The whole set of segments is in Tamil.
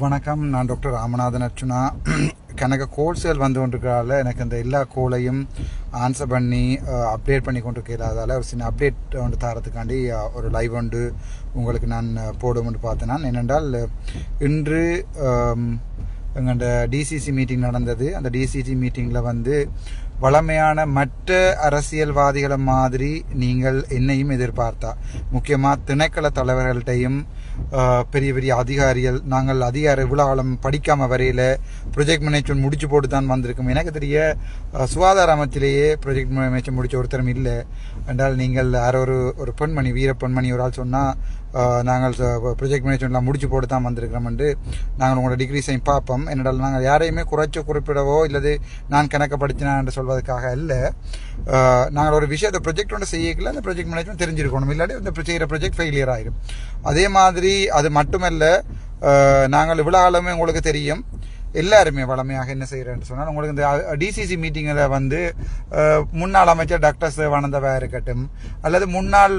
வணக்கம். நான் டாக்டர் ராமநாதன் அர்ச்சுனா எனக்கு கோல் சேல் வந்து கொண்டிருக்கிறதால எனக்கு இந்த எல்லா கோலையும் ஆன்சர் பண்ணி அப்டேட் பண்ணி கொண்டு இருக்கிறதால ஒரு சின்ன அப்டேட் ஒன்று தரத்துக்காண்டி ஒரு லைவ் ஒன்று உங்களுக்கு நான் போடுமென்று பார்த்தேன். நான் என்னென்றால் இன்று எங்கள்ட டிசிசி மீட்டிங் நடந்தது. அந்த டிசிசி மீட்டிங்கில் வந்து வளமையான மற்ற அரசியல்வாதிகளை மாதிரி நீங்கள் என்னையும் எதிர்பார்த்தா. முக்கியமாக திணைக்கள தலைவர்கள்ட்டையும் பெரிய பெரிய அதிகாரிகள் நாங்கள் அதிகார விழாவளம் படிக்காம வரையில ப்ரொஜெக்ட் மேனேஜ்மெண்ட் முடிச்சு போட்டு தான் வந்திருக்கோம். எனக்கு தெரிய சுகாதார அமைச்சிலேயே ப்ரொஜெக்ட் மேனேஜ்மெண்ட் முடிச்ச ஒருத்தரும் இல்லை. என்றால் நீங்கள் யாரோ ஒரு ஒரு பெண்மணி வீர பெண்மணி ஒரு ஆள் சொன்னால் நாங்கள் ப்ரொஜெக்ட் மேனேஜ்மெண்ட்லாம் முடிச்சு போட்டு தான் வந்திருக்கிறோம் என்று நாங்கள் உங்களோட டிகிரிஸையும் பார்ப்போம். என்னடால் நாங்கள் யாரையுமே குறைச்சோ குறிப்பிடவோ இல்லது நான் கணக்கப்படுத்தினான் என்று சொல்வதற்காக இல்லை நாங்கள் ஒரு விஷயத்தை ப்ரொஜெக்ட் ஒன்று செய்யக்கல அந்த ப்ரொஜெக்ட் மேனேஜ்மெண்ட் தெரிஞ்சிருக்கணும். இல்லாட்டி அந்த செய்கிற ப்ரொஜெக்ட் ஃபெயிலியர் ஆயிடும் அதே மாதிரி அது மட்டுமல்ல நாங்கள் இவ்வளோ ஆளுமே உங்களுக்கு தெரியும். எல்லாருமே வளமையாக என்ன செய்கிறேன்னு சொன்னால் உங்களுக்கு இந்த டிசிசி மீட்டிங்கில் வந்து முன்னாள் அமைச்சர் டாக்டர் சிவானந்தவா இருக்கட்டும் அல்லது முன்னாள்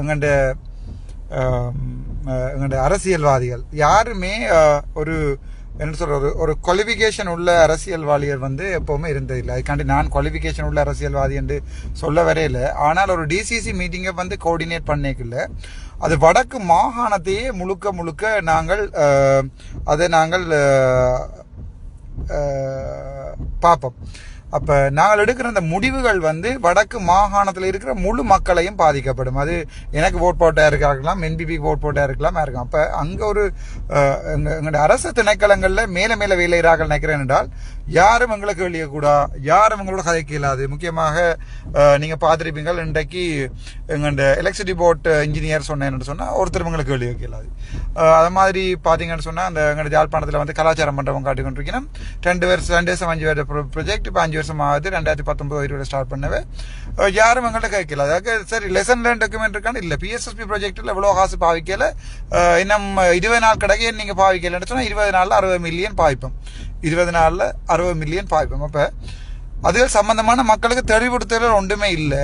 எங்கண்ட எங்களுடைய அரசியல்வாதிகள். யாருமே ஒரு என்ன சொல்றது ஒரு குவாலிஃபிகேஷன் உள்ள அரசியல்வாதிகள் வந்து எப்பவுமே இருந்ததில்லை. அதுக்காண்டி நான் குவாலிஃபிகேஷன் உள்ள அரசியல்வாதி என்று சொல்ல வரையில ஆனால் ஒரு டிசிசி மீட்டிங்கை வந்து கோஆர்டினேட் பண்ணிக்கல அது வடக்கு மாகாணத்தையே முழுக்க முழுக்க நாங்கள் அதை நாங்கள் பார்ப்போம். அப்ப நாங்கள் எடுக்கிற அந்த முடிவுகள் வந்து வடக்கு மாகாணத்தில் இருக்கிற முழு மக்களையும் பாதிக்கப்படும். அது எனக்கு ஓட் போட்டா இருக்கலாம் என்பிபிக்கு ஓட் போட்டா இருக்கலாம் இருக்கும். அப்ப அங்க ஒரு எங்களுடைய அரசு திணைக்களங்கள்ல மேல மேல வேலையிறார்கள் நினைக்கிறேன் என்றால் யாரும் எங்களுக்கு வெளியக்கூடா யாரும் எங்களோட கதைக்க இல்லாது. முக்கியமாக நீங்கள் நீங்க பார்த்திருப்பீங்க இன்றைக்கு எங்களுடைய எலக்ட்ரிசிட்டி போர்ட் இன்ஜினியர் சொன்னேன்னு சொன்னா ஒருத்தர் எங்களுக்கு வெளியே வைக்க அது மாதிரி பாத்தீங்கன்னு சொன்னா அந்த எங்களுடைய ஜாழ்ப்பாணத்தில் வந்து கலாச்சார மண்டபம் காட்டி ரெண்டு வருஷம் ரெண்டு வருஷம் அஞ்சு வருஷம் ப்ரொஜெக்ட் இப்போ அஞ்சு வருஷம் ஆகுது ரெண்டாயிரத்தி பத்தொன்பது இருபது ஸ்டார்ட் பண்ணவே யாரும் எங்கள்கிட்ட கேட்கல அதாவது சரி லெசன் லேர்ன் டாக்குமெண்ட் இருக்கான்னு இல்லை பிஎஸ்எஸ்பி ப்ராஜெக்டில் எவ்வளோ காசு பாவிக்கல இன்னும் இருபது நாள் கிடைக்க நீங்க பாவிக்கலன்னு சொன்னால் இருபது நாளில் அறுபது மில்லியன் பாய்ப்போம் இருபது நாளில் அறுபது மில்லியன் பாய்ப்போம் அப்ப அது சம்பந்தமான மக்களுக்கு தெளிவுறுத்தல் ஒன்றுமே இல்லை.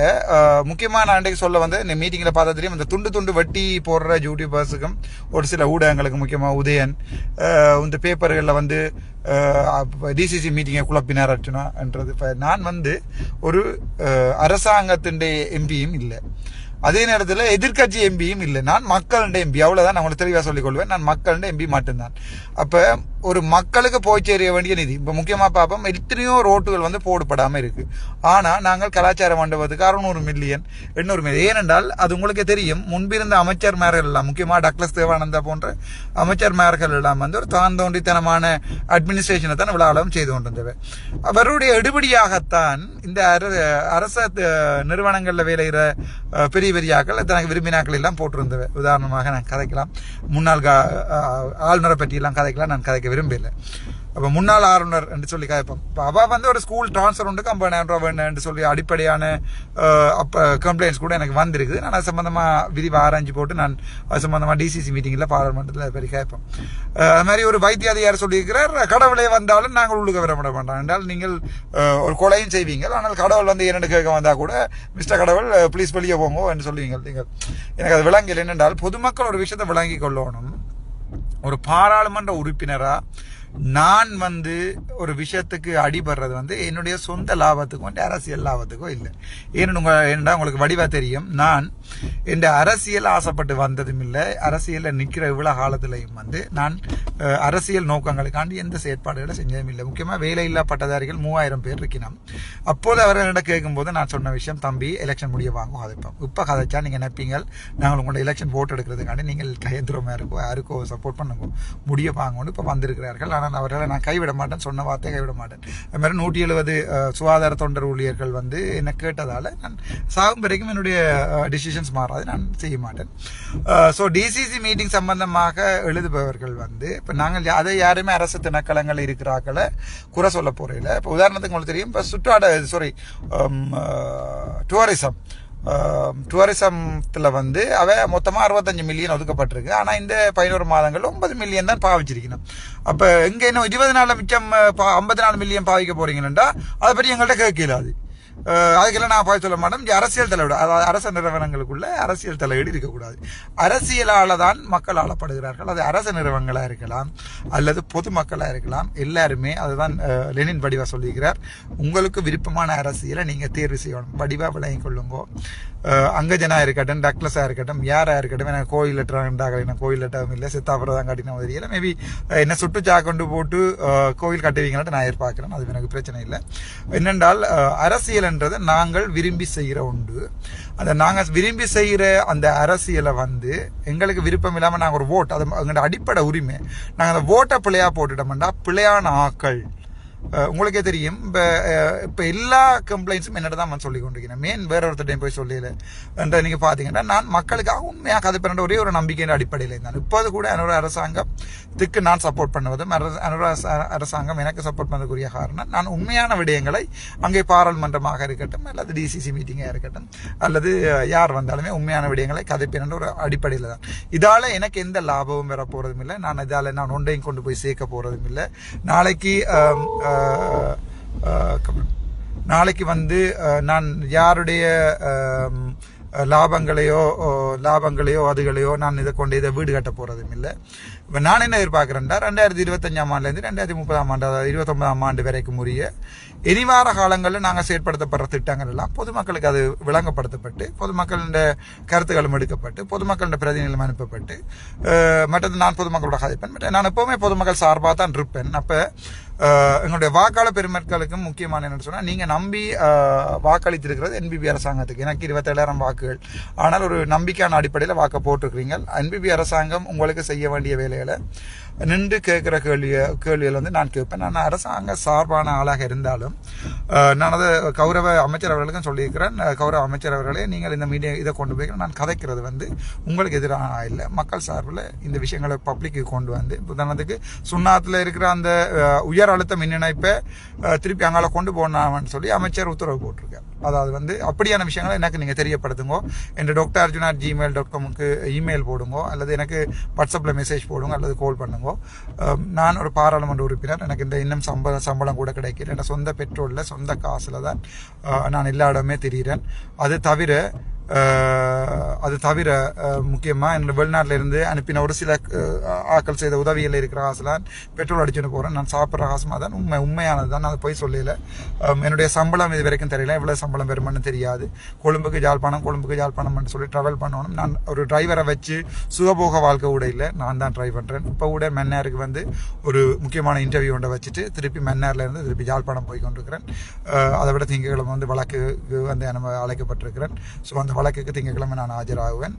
முக்கியமாக நான் அன்றைக்கு சொல்ல வந்து இந்த மீட்டிங்கில் பார்த்தா தெரியும் இந்த துண்டு துண்டு வட்டி போடுற யூடியூபர்ஸுக்கும் ஒரு சில ஊடகங்களுக்கு முக்கியமாக உதயன் இந்த பேப்பர்களில் வந்து டிசிசி மீட்டிங்கை குழப்பினார் அர்ச்சுனான்றது இப்போ நான் வந்து ஒரு அஹ், அரசாங்கத்தின் எம்பியும் இல்லை. அதே நேரத்தில் எதிர்க்கட்சி எம்பியும் இல்லை. நான் மக்களுடைய எம்பி. அவ்வளோதான் நான் உங்களுக்கு தெளிவாக சொல்லிக் கொள்வேன். நான் மக்களுடைய எம்பி மட்டும்தான். அப்போ ஒரு மக்களுக்கு போய் சேர வேண்டிய நிதி இப்போ முக்கியமாக பார்ப்போம் எத்தனையோ ரோட்டுகள் வந்து போடப்படாமல் இருக்குது ஆனால் நாங்கள் கலாச்சார மண்டபத்துக்கு அறுநூறு மில்லியன் எண்ணூறு மில்லியன் ஏனென்றால் அது உங்களுக்கு தெரியும் முன்பிருந்த அமைச்சர் மேர்கள் எல்லாம் முக்கியமாக டக்ளஸ் தேவானந்தா போன்ற அமைச்சர் மேர்கள் எல்லாம் வந்து ஒரு தாந்தோண்டித்தனமான அட்மினிஸ்ட்ரேஷனை தான் விழாவளம் செய்து கொண்டிருந்தவை. அவருடைய எடுபடியாகத்தான் இந்த அரச நிறுவனங்களில் வேலைகிற பெரிய பெரிய ஆக்கள் தனக்கு விரும்பினாக்கள் எல்லாம் போட்டிருந்தவை. உதாரணமாக நான் கதைக்கலாம். முன்னாள் கா- ஆளுநரை பற்றியெல்லாம் கதைக்கலாம். நான் கதைக்க விரும்பலை அப்போ முன்னாள் ஆளுநர் என்று சொல்லி கேட்போம் அவள் வந்து ஒரு ஸ்கூல் ட்ரான்ஸ்ஃபர் உண்டு ஐம்பதாயிரம் ரூபாய் வேணும்னு சொல்லி அடிப்படையான அப்போ கம்ப்ளைண்ட்ஸ் கூட எனக்கு வந்திருக்குது. நான் அது சம்மந்தமாக விரிவாக ஆராய்ஞ்சு போட்டு நான் அது சம்மந்தமாக டிசிசி மீட்டிங்கில் பாராளுமன்றத்தில் பெரிய கேட்போம். அது மாதிரி ஒரு வைத்திய அதிகாரி சொல்லியிருக்கிறார் கடவுளே வந்தாலும் நாங்கள் உள்ளுக்க விரும்ப மாட்டோம் என்றால் நீங்கள் ஒரு கொலையும் செய்வீங்க ஆனால் கடவுள் வந்து இரண்டு கேட்க வந்தால் கூட மிஸ்டர் கடவுள் ப்ளீஸ் வெளியே போங்க என்று சொல்லுவீங்க நீங்கள் எனக்கு அது விளங்கல் என்னென்றால் பொதுமக்கள் ஒரு விஷயத்தை விளங்கி கொள்ளணும். ஒரு பாராளுமன்ற உறுப்பினராக நான் வந்து ஒரு விஷயத்துக்கு அடிபடுறது வந்து என்னுடைய சொந்த லாபத்துக்கும் என் அரசியல் லாபத்துக்கும் இல்லை. ஏன்னு உங்க ஏன்னா உங்களுக்கு வடிவா தெரியும். நான் என் அரசியல் ஆசைப்பட்டு வந்ததும் இல்லை அரசியலில் நிற்கிற இவ்வளோ காலத்திலையும் வந்து நான் அரசியல் நோக்கங்களுக்காண்டி எந்த செயற்பாடுகளை செஞ்சதும் இல்லை. முக்கியமாக வேலையில்லா பட்டதாரிகள் மூவாயிரம் பேர் இருக்கணும் அப்போது அவர்களிடம் கேட்கும்போது நான் சொன்ன விஷயம் தம்பி எலெக்ஷன் முடிய வாங்கும் கதைப்போம் இப்போ கதைச்சா நீங்கள் நினைப்பீங்க நாங்கள் உங்களோட எலெக்ஷன் போட்டு எடுக்கிறதுக்காண்டி நீங்கள் கயந்திரமாக இருக்கோ யாருக்கோ சப்போர்ட் பண்ணுங்க முடிய வாங்கணும்னு இப்போ வந்திருக்கிறார்கள். ஆனால் அவர்களை நான் கைவிட மாட்டேன் சொன்ன வார்த்தை கைவிட மாட்டேன். அது மாதிரி நூற்றி எழுபது சுகாதார தொண்டர் ஊழியர்கள் வந்து என்னை கேட்டதால் நான் சாகும் வரைக்கும் என்னுடைய டிசிஷன்ஸ் மாறாது நான் செய்ய மாட்டேன். ஸோ டிசிசி மீட்டிங் சம்பந்தமாக எழுதுபவர்கள் வந்து இப்போ நாங்கள் அதை யாருமே அரசு திணைக்களங்கள் இருக்கிறாக்களை குறை சொல்ல போறதில்ல இப்போ உதாரணத்துக்கு உங்களுக்கு தெரியும் இப்போ சுற்றாட சாரி டூரிசம் டூரிசத்தில் வந்து அவ மொத்தமாக அறுபத்தஞ்சு மில்லியன் ஒதுக்கப்பட்டிருக்கு. ஆனால் இந்த பதினோரு மாதங்கள் ஒன்பது மில்லியன் தான் பாவிச்சிருக்கணும். அப்போ எங்கே இன்னும் இருபது நாளில் மிச்சம் ஐம்பத்தி நாலு மில்லியன் பாவிக்க போறீங்கன்னா அதை பற்றி எங்கள்கிட்ட கேட்கலாது அதுக்கெல்லாம் நான் போய் சொல்ல மாட்டேன். இங்கே அரசியல் தலையீடு அதாவது அரச நிறுவனங்களுக்குள்ள அரசியல் தலையீடு இருக்கக்கூடாது. அரசியலால தான் மக்கள் ஆளப்படுகிறார்கள். அது அரச நிறுவனங்களாக இருக்கலாம் அல்லது பொதுமக்களாக இருக்கலாம். எல்லாருமே அதுதான் லெனின் வடிவா சொல்லியிருக்கிறார். உங்களுக்கு விருப்பமான அரசியலை நீங்கள் தேர்வு செய்யணும். வடிவா விளங்கிக் கொள்ளுங்கோ. அங்கஜனா இருக்கட்டும் டக்லஸா இருக்கட்டும் யாராக இருக்கட்டும் எனக்கு கோயில் லெட்டராக என்ன கோயில் லெட்டரும் இல்லை சித்தாபுரம் தான் கட்டின இல்லை மேபி என்ன சுட்டுச்சா கொண்டு போட்டு கோயில் கட்டுவீங்கன்னு நான் எதிர்பார்க்குறேன். அது எனக்கு பிரச்சனை இல்லை. என்னென்றால் அரசியல் அரசியல்ன்றது நாங்கள் விரும்பி செய்கிற உண்டு. அந்த நாங்கள் விரும்பி செய்கிற அந்த அரசியலை வந்து எங்களுக்கு விருப்பம் இல்லாமல் நாங்கள் ஒரு ஓட் அது எங்களோட அடிப்படை உரிமை. நாங்கள் அந்த ஓட்டை பிள்ளையா போட்டுட்டோம்னா பிள்ளையான ஆக்கள் உங்களுக்கே தெரியும். இப்போ இப்போ எல்லா கம்ப்ளைண்ட்ஸும் என்னோட தான் நான் சொல்லி கொண்டிருக்கிறேன். மேன் வேற ஒருத்தர் போய் சொல்லல. என்ற நீங்கள் பார்த்தீங்கன்னா நான் மக்களுக்காக உண்மையாக கதைப்பேன் ஒரே ஒரு நம்பிக்கையின் அடிப்படையில் இருந்தான் இப்போது கூட அனுர அரசாங்கத்துக்கு நான் சப்போர்ட் பண்ணுவதும் அரச- அரசாங்கம் எனக்கு சப்போர்ட் பண்ணதுக்குரிய காரணம் நான் உண்மையான விடயங்களை அங்கே பாராளுமன்றமாக இருக்கட்டும் அல்லது டிசிசி மீட்டிங்காக இருக்கட்டும் அல்லது யார் வந்தாலுமே உண்மையான விடயங்களை கதைப்பேன் ஒரு அடிப்படையில் தான். இதால் எனக்கு எந்த லாபமும் பெற போகிறதும் இல்லை. நான் இதால் நான் ஒன்றையும் கொண்டு போய் சேர்க்க போகிறதும் இல்லை. நாளைக்கு நாளைக்கு வந்து நான் யாருடைய லாபங்களையோ லாபங்களையோ அதுகளையோ நான் இதை கொண்டு இதை வீடு கட்ட போகிறதும் இல்லை. இப்போ நான் என்ன எதிர்பார்க்குறேன்டா ரெண்டாயிரத்தி இருபத்தஞ்சாம் ஆண்டுலேருந்து ரெண்டாயிரத்தி முப்பதாம் ஆண்டு அதாவது இருபத்தொன்பதாம் ஆண்டு வரைக்கும் உரிய இனிவார காலங்களில் நாங்கள் செயற்படுத்தப்படுற திட்டங்கள் எல்லாம் பொதுமக்களுக்கு அது விளங்கப்படுத்தப்பட்டு பொதுமக்களின் கருத்துக்களும் எடுக்கப்பட்டு பொதுமக்களின் பிரதிநிதிகளும் அனுப்பப்பட்டு மற்றது நான் பொதுமக்களோட கதைப்பேன். மற்ற நான் எப்போவுமே பொதுமக்கள் சார்பாக தான் இருப்பேன். அப்போ எங்களுடைய வாக்காளர் பெருமக்களுக்கும் முக்கியமான என்னன்னு சொன்னால் நீங்கள் நம்பி வாக்களித்திருக்கிறது என்பிபி அரசாங்கத்துக்கு. எனக்கு இருபத்தேழாயிரம் வாக்குகள். ஆனால் ஒரு நம்பிக்கையான அடிப்படையில் வாக்க போட்டிருக்கிறீங்க. என்பிபி அரசாங்கம் உங்களுக்கு செய்ய வேண்டிய வேலைகளை நின்று கேட்குற கேள்வி கேள்விகள் வந்து நான் கேட்பேன். நான் அரசாங்க சார்பான ஆளாக இருந்தாலும் நான் அதை கௌரவ அமைச்சர் அவர்களுக்கும் சொல்லியிருக்கிறேன். கௌரவ அமைச்சர் அவர்களே நீங்கள் இந்த மீடியா இதை கொண்டு போய் நான் கதைக்கிறது வந்து உங்களுக்கு எதிரான இல்லை. மக்கள் சார்பில் இந்த விஷயங்களை பப்ளிக்கு கொண்டு வந்து உதாரணத்துக்கு சுண்ணாத்தில் இருக்கிற அந்த உயர் உயர் அழுத்த மின் இணைப்பை திருப்பி அங்கால கொண்டு போனாமன்னு சொல்லி அமைச்சர் உத்தரவு போட்டிருக்கார். அதாவது வந்து அப்படியான விஷயங்களை எனக்கு நீங்கள் தெரியப்படுத்துங்க. என்று டாக்டர் அர்ஜுனா ஜிமெயில் டாட் காமுக்கு இமெயில் போடுங்க. அல்லது எனக்கு வாட்ஸ்அப்பில் மெசேஜ் போடுங்க. அல்லது கால் பண்ணுங்க. நான் ஒரு பாராளுமன்ற உறுப்பினர். எனக்கு இந்த இன்னும் சம்பளம் சம்பளம் கூட கிடைக்கல. என் சொந்த பெட்ரோலில் சொந்த காசில் தான் நான் எல்லா இடமே தெரிகிறேன் அது தவிர அது தவிர முக்கியமாக என்னோட வெளிநாட்டில் இருந்து அனுப்பின ஒரு சில ஆக்கள் செய்த உதவியில் இருக்கிற காசுலாம் பெட்ரோல் அடிச்சுன்னு போகிறேன் நான் சாப்பிட்ற காசுமா தான் உண்மை உண்மையானது தான் நான் போய் சொல்லல. என்னுடைய சம்பளம் இது வரைக்கும் தெரியல. எவ்வளோ சம்பளம் பெறுமான்னு தெரியாது. கொழும்புக்கு ஜாழ்ப்பாணம் கொழும்புக்கு ஜாழ்ப்பாணம்னு சொல்லி ட்ராவல் பண்ணணும். நான் ஒரு டிரைவரை வச்சு சுகபோக வாழ்க்கை கூட இல்லை. நான் தான் ட்ரை பண்ணுறேன் இப்போ கூட மென்னாருக்கு வந்து ஒரு முக்கியமான இன்டர்வியூ ஒன்றை வச்சுட்டு திருப்பி மென்னார்ல இருந்து திருப்பி ஜாழ்ப்பாணம் போய் கொண்டிருக்கிறேன். அதை விட திங்கட்கிழமை வந்து வழக்குக்கு வந்து நம்ம அழைக்கப்பட்டிருக்கிறேன். ஸோ அந்த வழக்குக்கு திங்கட்கிழமை நான் ஆஜராகுவேன்.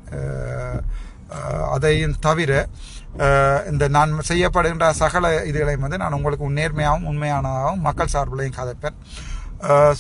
அதையும் தவிர இந்த நான் செய்யப்படுகின்ற சகல இதுகளையும் வந்து நான் உங்களுக்கு நேர்மையாகவும் உண்மையானதாகவும் மக்கள் சார்பிலையும் கதைப்பேன்.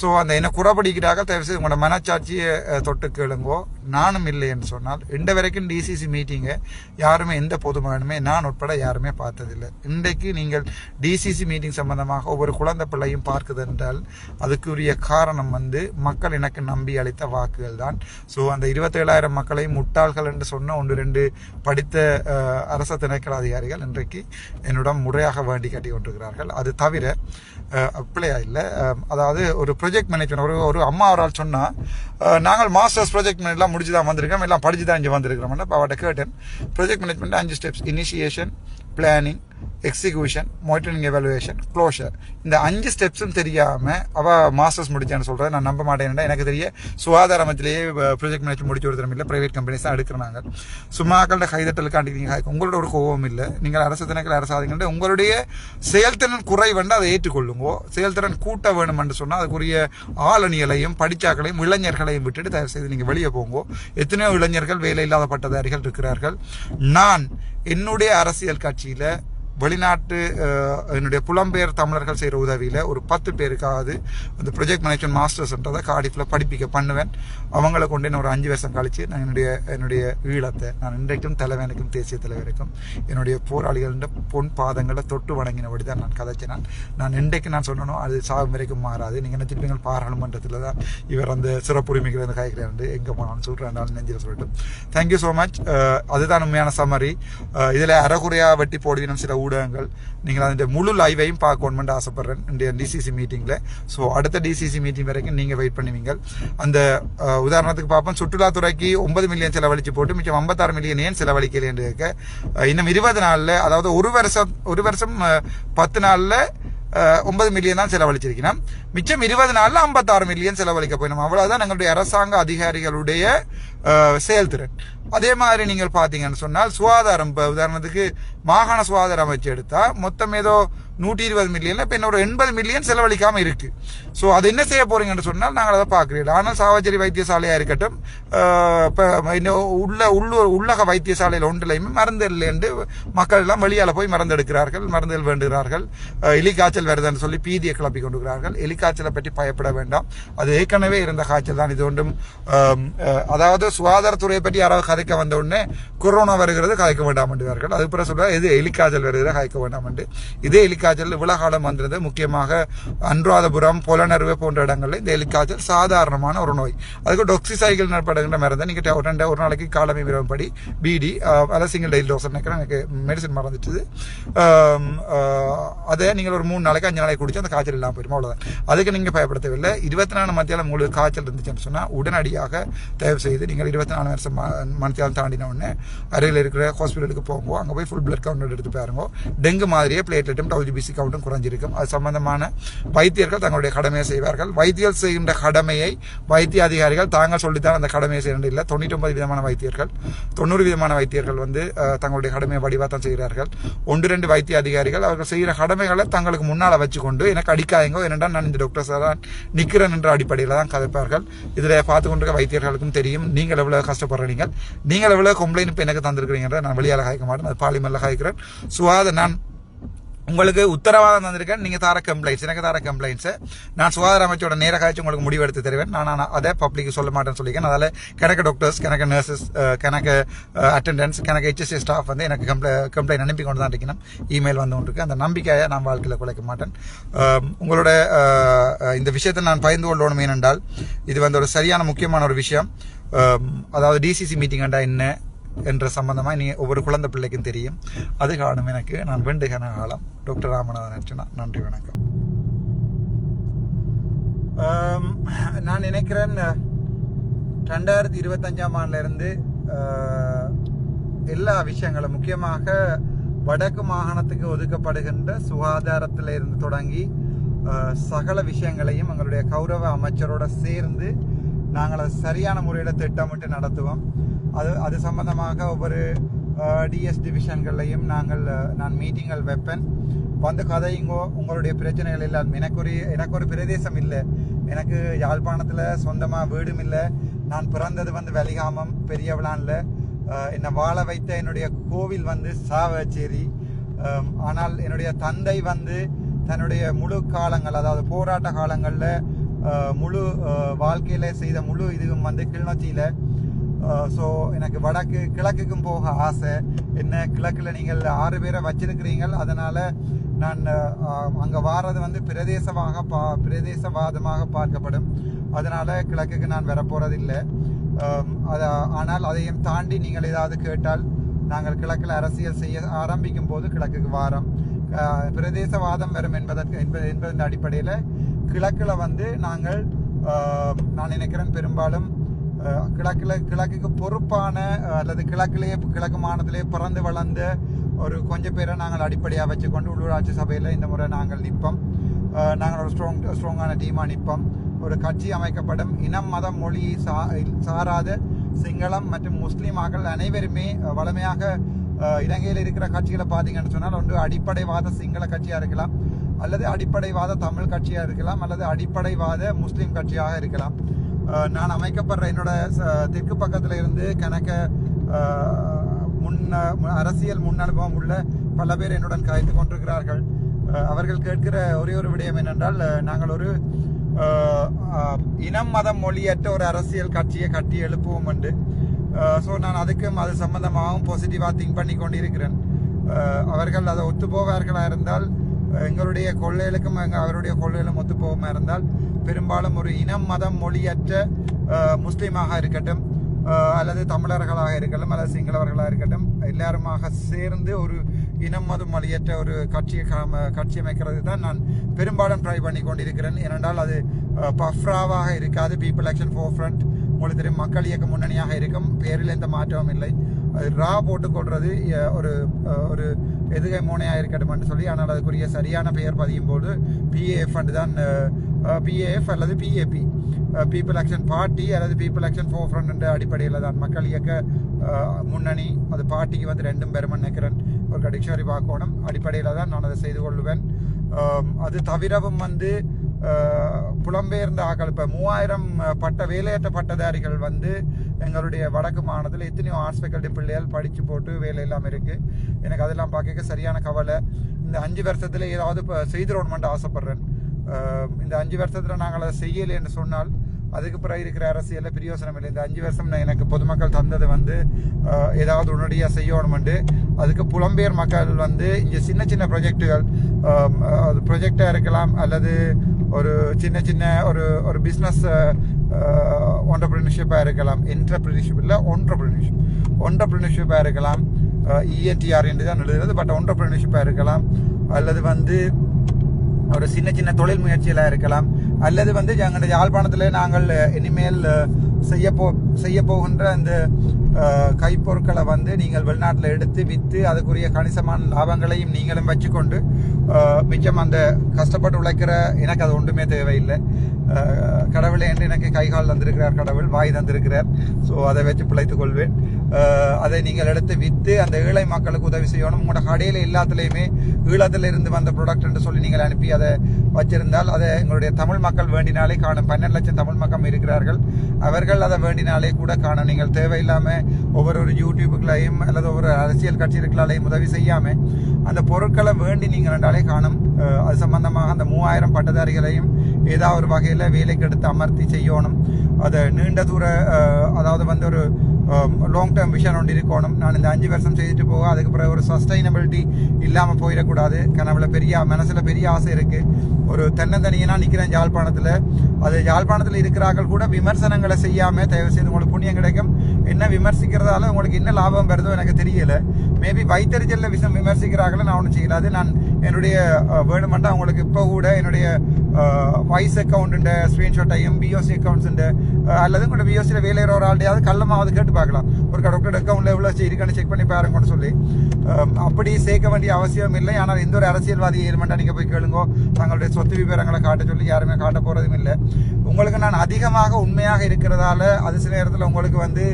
ஸோ அந்த என்ன குறப்படிக்கிறாக தயவு செய்து உங்களோட மனச்சாட்சியை தொட்டு கேளுங்கோ. நானும் இல்லை என்று சொன்னால் இந்த வரைக்கும் டிசிசி மீட்டிங்கை யாருமே எந்த பொதுமகனுமே நான் உட்பட யாருமே பார்த்ததில்லை. இன்றைக்கு நீங்கள் டிசிசி மீட்டிங் சம்பந்தமாக ஒவ்வொரு குழந்தை பிள்ளையும் பார்க்குது என்றால் அதுக்குரிய காரணம் வந்து மக்கள் எனக்கு நம்பி அளித்த வாக்குகள் தான். ஸோ அந்த இருபத்தேழாயிரம் மக்களையும் முட்டாள்கள் என்று சொன்ன ஒன்று ரெண்டு படித்த அரச திணைக்கள அதிகாரிகள் இன்றைக்கு என்னிடம் முறையாக வேண்டி கட்டி கொண்டிருக்கிறார்கள். அது தவிர அஹ், பிள்ளையா இல்லை. அதாவது ஒரு ப்ரொஜெக்ட் மேனேஜ்மெண்ட் ஒரு ஒரு அம்மா அவரால் சொன்னால் நாங்கள் மாஸ்டர்ஸ் ப்ராஜெக்ட் எல்லாம் முடிச்சு தான் வந்திருக்கோம் எல்லாம் படிச்சு தான் இங்கே வந்திருக்கிறோம். இப்போ அவட்ட கேட்டேன். ப்ராஜெக்ட் மேனேஜ்மெண்ட் அஞ்சு steps initiation planning execution monitoring evaluation closure இந்த அஞ்சு ஸ்டெப்ஸும் தெரியாமல் அவ மாஸ்டர்ஸ் முடிச்சான்னு சொல்கிறேன் நான் நம்ப மாட்டேன். எனக்கு தெரிய சுகாதார அமைச்சிலேயே ப்ராஜெக்ட் மேனேஜ் முடிச்சு கொடுத்துரும் இல்லை ப்ரைவேட் கம்பெனிஸ் தான் எடுக்கிறாங்க. சும்மாக்களோட கைதட்டலுக்காண்டி நீங்கள் உங்களோட ஒரு கோபம் இல்லை. நீங்கள் அரசு தினங்கள் அரசாதிங்கன்ற உங்களுடைய செயல்திறன் குறைவென்று அதை ஏற்றுக்கொள்ளுங்கோ. செயல்திறன் கூட்ட வேணுமென்று சொன்னால் அதுக்குரிய ஆளணிகளையும் படிச்சாக்களையும் இளைஞர்களையும் விட்டுட்டு தயவு செய்து நீங்கள் வெளியே போங்கோ. எத்தனையோ இளைஞர்கள் வேலை இல்லாத பட்டதாரிகள் இருக்கிறார்கள். நான் என்னுடைய அரசியல் கட்சியில் வெளிநாட்டு என்னுடைய புலம்பெயர் தமிழர்கள் செய்கிற உதவியில் ஒரு பத்து பேருக்காவது அந்த ப்ரொஜெக்ட் மேனேஜ்மெண்ட் மாஸ்டர்ஸ்ன்றதை காடிஃபில் படிப்பிக்க பண்ணுவேன். அவங்கள கொண்டு நான் ஒரு அஞ்சு வருஷம் கழித்து நான் என்னுடைய என்னுடைய ஈழத்தை நான் இன்றைக்கும் தலைவனுக்கும் தேசிய தலைவருக்கும் என்னுடைய போராளிகளின் பொன் பாதங்களை தொட்டு வணங்கினபடி தான் நான் கதைச்சினான். நான் இன்றைக்கு நான் சொல்லணும் அது சாகும் வரைக்கும் மாறாது. நீங்கள் நினைச்சிருப்பீங்க பாராளுமன்றத்தில் தான் இவர் அந்த சிறப்புரிமைகள் வந்து காய்க்கிறாரு எங்கே போனாலும் சொல்கிறேன் நெஞ்சில் சொல்லட்டும். தேங்க்யூ ஸோ மச் அதுதான் உண்மையான சமரி இதில் அறகுறையாக வெட்டி போடுவீனும் சில ஊடகங்கள். நீங்கள் அதன் முழு லைவையும் பார்க்கணும்னு ஆசைப்படுறேன். இந்த டிசிசி மீட்டிங்கில் ஸோ அடுத்த டிசிசி மீட்டிங் வரைக்கும் நீங்கள் வெயிட் பண்ணுவீங்க அந்த உதாரணத்துக்கு பார்ப்போம். சுற்றுலாத்துறைக்கு ஒன்பது மில்லியன் செலவழிச்சு போட்டு மிச்சம் ஐம்பத்தாறு மில்லியன் ஏன் செலவழிக்கல என்று இன்னும் இருபது நாளில் அதாவது ஒரு வருஷம் ஒரு வருஷம் பத்து நாளில் ஒன்பது மில்லியன் தான் செலவழிச்சிருக்கணும். மிச்சம் இருபது நாளில் ஐம்பத்தாறு மில்லியன் செலவழிக்க போயிடும் அவ்வளோதான் எங்களுடைய அரசாங்க அதிகாரிகளுடைய செயல்திறன். அதே மாதிரி நீங்கள் பார்த்தீங்கன்னு சொன்னால் சுகாதாரம் இப்போ உதாரணத்துக்கு மாகாண சுகாதார அமைச்சு எடுத்தால் மொத்தம் ஏதோ நூற்றி இருபது மில்லியனில் இப்போ இன்னொரு எண்பது மில்லியன் செலவழிக்காமல் இருக்கு. ஸோ அது என்ன செய்ய போறீங்கன்னு சொன்னால் நாங்கள் அதை பார்க்குறீங்க ஆனால் சாவச்சேரி வைத்தியசாலையாக இருக்கட்டும் இப்போ உள்ள உள்ளூர் உள்ளக வைத்தியசாலையில் ஒன்றிலையுமே மருந்து இல்லைன்னு மக்கள் எல்லாம் வெளியால் போய் மருந்து எடுக்கிறார்கள் மருந்துகள் வேண்டுகிறார்கள். எலிக்காய்ச்சல் வருதுன்னு சொல்லி பீதியை கிளப்பி கொண்டுகிறார்கள் எலிக்காய்ச்சலை பற்றி பயப்பட வேண்டாம். அது ஏற்கனவே இருந்த காய்ச்சல் தான். இது ஒன்றும் அதாவது சுகாதாரத்துறையை பற்றி யாராவது கதைக்க வந்த உடனே கொரோனா வருகிறது கதைக்க வேண்டாம் என்றார்கள் அது பிறகு சொல்கிறார் இது எலிக்காய்ச்சல் வருகிறது கதைக்க வேண்டாம் என்று. இதே எலிக்காய்ச்சல் விலகாலம் காலம் வந்தது. முக்கியமாக அனுராதபுரம் புலனறுவை போன்ற இடங்களில் இந்த எலிக்காய்ச்சல் சாதாரணமான ஒரு நோய். அதுக்கு டொக்சிசைகள் நடப்படுகின்ற மருந்து. நீங்கள் ஒரு ரெண்டு ஒரு நாளைக்கு காலமை விரும்பப்படி. பிடி அதாவது சிங்கிள் டெய்லி டோஸ் நினைக்கிறேன். எனக்கு மெடிசன் மறந்துட்டுது. அதே அதை நீங்கள் ஒரு மூணு நாளைக்கு அஞ்சு நாளைக்கு குடிச்சு அந்த காய்ச்சல் இல்லாமல் போயிடும். அவ்வளோதான் அதுக்கு நீங்கள் பயப்படுத்தவில்லை. இருபத்தி நாலு மத்தியாலம் உங்களுக்கு காய்ச்சல் இருந்துச்சுன்னு சொன்னால் உடனடியாக தயவு செய்து நீங்கள் இருபத்தி நாலு வருஷம் மத்தியாலம் தாண்டின உடனே அருகில் இருக்கிற ஹாஸ்பிட்டலுக்கு போங்க. அங்கே போய் ஃபுல் பிளட் கவுண்ட் எடுத்து பாருங்க. டெங்கு மாதிரியே பிளேட்லெட்டும் டபிள்யூபிசி கவுண்ட்டும் குறைஞ்சிருக்கும். அது சம்பந்தமான வைத்தியர்கள் தங்களுடைய கடமையை செய்வார்கள். வைத்தியர் செய்கின்ற கடமையை வைத்திய அதிகாரிகள் தாங்கள் சொல்லித்தான் அந்த கடமையை செய்யணும் இல்லை. தொண்ணூற்றி விதமான வைத்தியர்கள் தொண்ணூறு விதமான வைத்தியர்கள் வந்து தங்களுடைய கடமையை வடிவாத்தம் செய்கிறார்கள். ஒன்று ரெண்டு வைத்திய அதிகாரிகள் அவர்கள் செய்கிற கடமைகளை தங்களுக்கு முன்னால் வச்சுக்கொண்டு எனக்கு அடிக்காதீங்க ஏனென்றால் நான் இந்த டாக்டர் சார் தான் நிற்கிறேன் என்ற அடிப்படையில் தான் கதைப்பார்கள். இதில் பார்த்து கொண்டிருக்க வைத்தியர்களுக்கும் தெரியும் நீங்கள் எவ்வளோ கஷ்டப்படுறீங்க நீங்கள் எவ்வளோ கம்ப்ளைண்ட் இப்போ எனக்கு தந்திருக்கிறீங்க நான் வெளியால் காய்க்க மாட்டேன் அது பாலிமரில் காய்க்கிறேன். அதை நான் உங்களுக்கு உத்தரவாதம் தந்திருக்கேன். நீங்கள் தர கம்ப்ளைண்ட்ஸ் எனக்கு தர கம்ப்ளைண்ட்ஸை நான் சுகாதார அமைச்சோட நேர காய்ச்சி உங்களுக்கு முடிவெடுத்து தருவேன். நான் நான் அதை பப்ளிக் சொல்ல மாட்டேன்னு சொல்லியிருக்கேன். அதில் கணக்கு டாக்டர்ஸ் கணக்கு நர்சஸ் கணக்கு அட்டெண்டன்ஸ் கணக்கு ஹெச்எஸ்சி ஸ்டாஃப் வந்து எனக்கு கம்ப்ளை கம்ப்ளைண்ட் அனுப்பி கொண்டு தான் இருக்கணும். இமெயில் வந்து கொண்டு அந்த நம்பிக்கையை நான் வாழ்க்கையில் குலைக்க மாட்டேன். உங்களோட இந்த விஷயத்தை நான் பயந்து கொள்ளணும் ஏனென்றால் இது வந்து ஒரு சரியான முக்கியமான ஒரு விஷயம். அதாவது டிசிசி மீட்டிங் என்ன? என்ற சம்பந்தமாக நீ ஒவ்வொரு குழந்தை பிள்ளைக்கும் தெரியும். அது காணும் எனக்கு நான் வேண்டுகன காலம். டாக்டர் ராமநாதன் அர்ச்சனா நன்றி வணக்கம். நான் நினைக்கிறேன் ரெண்டாயிரத்தி இருபத்தஞ்சாம் ஆண்டுலேருந்து எல்லா விஷயங்களும் முக்கியமாக வடக்கு மாகாணத்துக்கு ஒதுக்கப்படுகின்ற சுகாதாரத்தில் இருந்து தொடங்கி சகல விஷயங்களையும் எங்களுடைய கௌரவ அமைச்சரோட சேர்ந்து நாங்கள் அதை சரியான முறையில் திட்டமிட்டு நடத்துவோம். அது அது சம்பந்தமாக ஒவ்வொரு டிஎஸ் டிவிஷன்கள்லையும் நாங்கள் நான் மீட்டிங்கள் வைப்பேன். வந்து கதையுங்கோ உங்களுடைய பிரச்சனைகள் இல்லை. எனக்கு ஒரு எனக்கு ஒரு பிரதேசம் இல்லை. எனக்கு யாழ்ப்பாணத்தில் சொந்தமாக வீடும் இல்லை. நான் பிறந்தது வந்து வலிகாமம் பெரிய என்னை வாழ வைத்த என்னுடைய கோவில் வந்து சாவச்சேரி ஆனால் என்னுடைய தந்தை வந்து தன்னுடைய முழு காலங்கள் அதாவது போராட்ட காலங்களில் முழு வாழ்க்கையில் செய்த முழு இதுவும் வந்து கிளிநொச்சியில். ஸோ எனக்கு வடக்கு கிழக்குக்கும் போக ஆசை. என்ன கிழக்கில் நீங்கள் ஆறு பேரை வச்சிருக்கிறீங்கள் அதனால் நான் அங்கே வாரது வந்து பிரதேசமாக பா பிரதேசவாதமாக பார்க்கப்படும். அதனால் கிழக்குக்கு நான் வரப்போகிறதில்லை அது ஆனால் அதையும் தாண்டி நீங்கள் ஏதாவது கேட்டால் நாங்கள் கிழக்கில் அரசியல் செய்ய ஆரம்பிக்கும் போது கிழக்குக்கு வாரம். பிரதேசவாதம் வரும் என்பதற்கு என்பது என்பதன் அடிப்படையில் கிழக்கில் வந்து நாங்கள் நான் நினைக்கிறேன் பெரும்பாலும் கிழக்கில் கிழக்குக்கு பொறுப்பான அல்லது கிழக்கிலேயே கிழக்கு மாநிலத்திலே பிறந்து வளர்ந்த ஒரு கொஞ்சம் பேரை நாங்கள் அடிப்படையாக வச்சுக்கொண்டு உள்ளூராட்சி சபையில் இந்த முறை நாங்கள் நிற்போம். நாங்கள் ஒரு ஸ்ட்ராங் ஸ்ட்ராங்கான டீமாக நிற்போம். ஒரு கட்சி அமைக்கப்படும் இனம் மதம் மொழி சா சாராத சிங்களம் மற்றும் முஸ்லீமாக்கள் அனைவருமே வளமையாக இலங்கையில் இருக்கிற கட்சிகளை பார்த்தீங்கன்னு சொன்னால் ஒன்று அடிப்படைவாத சிங்கள கட்சியாக இருக்கலாம். அல்லது அடிப்படைவாத தமிழ் கட்சியாக இருக்கலாம் அல்லது அடிப்படைவாத முஸ்லீம் கட்சியாக இருக்கலாம். நான் அமைக்கப்படுற என்னோட தெற்கு பக்கத்தில் இருந்து கணக்க முன்ன மு- அரசியல் முன் அனுபவம் உள்ள பல பேர் என்னுடன் காய்த்து கொண்டிருக்கிறார்கள். அவர்கள் கேட்கிற ஒரே ஒரு விடயம் என்னென்றால் நாங்கள் ஒரு இனம் மதம் மொழியற்ற ஒரு அரசியல் கட்சியை கட்டி எழுப்புவோம் என்று. ஸோ நான் அதுக்கும் அது சம்மந்தமாகவும் பாசிட்டிவாக திங்க் பண்ணி கொண்டிருக்கிறேன் அவர்கள் அதை ஒத்து இருந்தால் எங்களுடைய கொள்ளைகளுக்கும் எங்கள் அவருடைய கொள்ளைகளும் ஒத்து போகாம இருந்தால் பெரும்பாலும் ஒரு இனம் மதம் மொழியற்ற முஸ்லீமாக இருக்கட்டும் அல்லது தமிழர்களாக இருக்கட்டும் அல்லது சிங்களவர்களாக இருக்கட்டும் எல்லாருமாக சேர்ந்து ஒரு இனம் மதம் மொழியற்ற ஒரு கட்சியை கட்சி அமைக்கிறது தான் நான் பெரும்பாலும் ட்ரை பண்ணி கொண்டிருக்கிறேன். ஏனென்றால் அது பஃப்ராவாக இருக்காது. பீப்புள் ஆக்ஷன் ஃபோர் ஃப்ரண்ட் உங்களுக்கு தெரியும். மக்கள் இயக்க முன்னணியாக இருக்கும். பேரில் எந்த மாற்றமும் இல்லை. அது ரா போட்டு கொள்வது ஒரு ஒரு எதுகை மோனையாக இருக்கட்டும்னு சொல்லி ஆனால் அதுக்குரிய சரியான பெயர் பதியும் போது பிஏஎஃப் தான் பிஏஎஃப் அல்லது பிஏபி பீப்புள் ஆக்ஷன் பார்ட்டி அல்லது பீப்புள் ஆக்ஷன் ஃபோர் ஃப்ரண்ட் என்ற அடிப்படையில் தான். மக்கள் இயக்க முன்னணி அது பார்ட்டிக்கு வந்து ரெண்டும் பெருமன் நினைக்கிறேன். ஒரு டிக்ஷனரி பார்க்கணும் அடிப்படையில் தான் நான் அதை செய்து கொள்வேன். அது தவிரவும் வந்து புலம்பெயர்ந்த ஆக்கள் இப்போ மூவாயிரம் பட்ட வேலையற்ற பட்டதாரிகள் வந்து எங்களுடைய வடக்கு மாநிலத்தில் எத்தனையோ ஆர்ட்ஸ் ஃபேக்கல்ட்டி பிள்ளைகள் படித்து போட்டு வேலை இல்லாமல் இருக்குது எனக்கு அதெல்லாம் பார்க்க சரியான கவலை. இந்த அஞ்சு வருஷத்தில் ஏதாவது இப்போ செய்திடணுமெண்ட்டு ஆசைப்பட்றேன். இந்த அஞ்சு வருஷத்தில் நாங்கள் அதை செய்யலைன்னு சொன்னால் அதுக்கு பிறகு இருக்கிற அரசியலில் பிரியோசனம் இல்லை. இந்த அஞ்சு வருஷம் நான் எனக்கு பொதுமக்கள் தந்தது வந்து ஏதாவது உடனடியாக செய்யணுமெண்டு. அதுக்கு புலம்பெயர் மக்கள் வந்து இங்கே சின்ன சின்ன ப்ரொஜெக்டுகள் அது ப்ரொஜெக்டாக இருக்கலாம் அல்லது ஒரு சின்ன சின்ன ஒரு ஒரு பிஸ்னஸ் ஒன்டர்பிரினர்ஷிப்பாக இருக்கலாம் என்டர்பிரினர்ஷிப் இல்லை ஒன்டர்பிரினர்ஷிப் ஒன்டர்பிரினர்ஷிப்பாக இருக்கலாம் இஎன்டிஆர் என்று தான் எழுதுறது பட் ஒன்டர்பிரினர்ஷிப்பாக இருக்கலாம் அல்லது வந்து ஒரு சின்ன சின்ன தொழில் முயற்சியில் இருக்கலாம் அல்லது வந்து எங்களுடைய யாழ்ப்பாணத்தில் நாங்கள் இனிமேல் செய்ய போ செய்ய போகின்ற அந்த கைப்பொருட்களை வந்து நீங்கள் வெளிநாட்டில் எடுத்து விற்று அதுக்குரிய கணிசமான லாபங்களையும் நீங்களும் வச்சுக்கொண்டு மிச்சம் அந்த கஷ்டப்பட்டு உழைக்கிற எனக்கு அது ஒன்றுமே தேவையில்லை. கடவுளே என்று எனக்கு கை கால் தந்திருக்கிறார் கடவுள் வாய் தந்திருக்கிறார். ஸோ அதை வச்சு பிழைத்துக் கொள்வேன். அதை நீங்கள் எடுத்து விற்று அந்த ஏழை மக்களுக்கு உதவி செய்யணும். உங்களோட கடையில் எல்லாத்துலேயுமே ஈழத்தில் இருந்து வந்த ப்ராடக்ட் என்று சொல்லி நீங்கள் அனுப்பி அதை வச்சிருந்தால் அதை எங்களுடைய தமிழ் மக்கள் வேண்டினாலே காணும். பன்னெண்டு லட்சம் தமிழ் மக்கள் இருக்கிறார்கள். அவர்கள் அதை வேண்டினாலே கூட காணும். நீங்கள் தேவையில்லாமல் ஒவ்வொரு ஒரு யூடியூபுகளையும் அல்லது ஒவ்வொரு அரசியல் கட்சிகளாலையும் உதவி செய்யாமல் அந்த பொருட்களை வேண்டி நீங்கள் ரெண்டாலே காணும். அது சம்பந்தமாக அந்த மூவாயிரம் பட்டதாரிகளையும் ஏதாவது ஒரு வகையில் வேலைக்கு எடுத்து அமர்த்தி செய்யணும். அதை நீண்ட தூர அதாவது வந்து ஒரு லாங் டேர்ம் விஷன் ஒன்று இருக்கணும். நான் இந்த அஞ்சு வருஷம் செய்துட்டு போக அதுக்கு பிறகு ஒரு சஸ்டைனபிலிட்டி இல்லாமல் போயிடக்கூடாது. கனவுல பெரிய மனசில் பெரிய ஆசை இருக்குது ஒரு தென்னந்தனியனாக நிற்கிறேன் யாழ்ப்பாணத்தில். அது யாழ்ப்பாணத்தில் இருக்கிறார்கள் கூட விமர்சனங்களை செய்யாமல் தயவு செய்து உங்களுக்கு புண்ணியம் கிடைக்கும். என்ன விமர்சிக்கிறதால உங்களுக்கு என்ன லாபம் வருதோ எனக்கு தெரியலை. மேபி வைத்தறிச்சலில் விஷயம் விமர்சிக்கிறார்களோ நான் ஒன்றும் செய்யலாது நான் என்னுடைய அஹ், வேணுமெண்டா உங்களுக்கு இப்போ கூட என்னுடைய வாய்ஸ் அக்கௌண்ட்டு ஸ்க்ரீன்ஷாட்டையும் பிஓசி அக்கௌண்ட்ஸுண்டு அல்லது உங்களோட பிஓசியில் இருக்கிற ஒரு ஆள்டையாவது கள்ளமாவது கேட்டு பார்க்கலாம். ஒரு டாக்டர் அக்கௌண்ட்டில் எவ்வளோ இருக்குன்னு செக் பண்ணி பாருங்கன்னு சொல்லி. அப்படி சேர்க்க வேண்டிய அவசியம் இல்லை. ஆனால் எந்த ஒரு அரசியல்வாதி ஏழுமெண்டா நீங்கள் போய் கேளுங்கோ. தங்களுடைய சொத்து விவரங்களை காட்ட சொல்லி யாருமே காட்ட போகிறதும் இல்லை. உங்களுக்கு நான் அதிகமாக உண்மையாக இருக்கிறதால அது சில நேரத்தில் உங்களுக்கு வந்து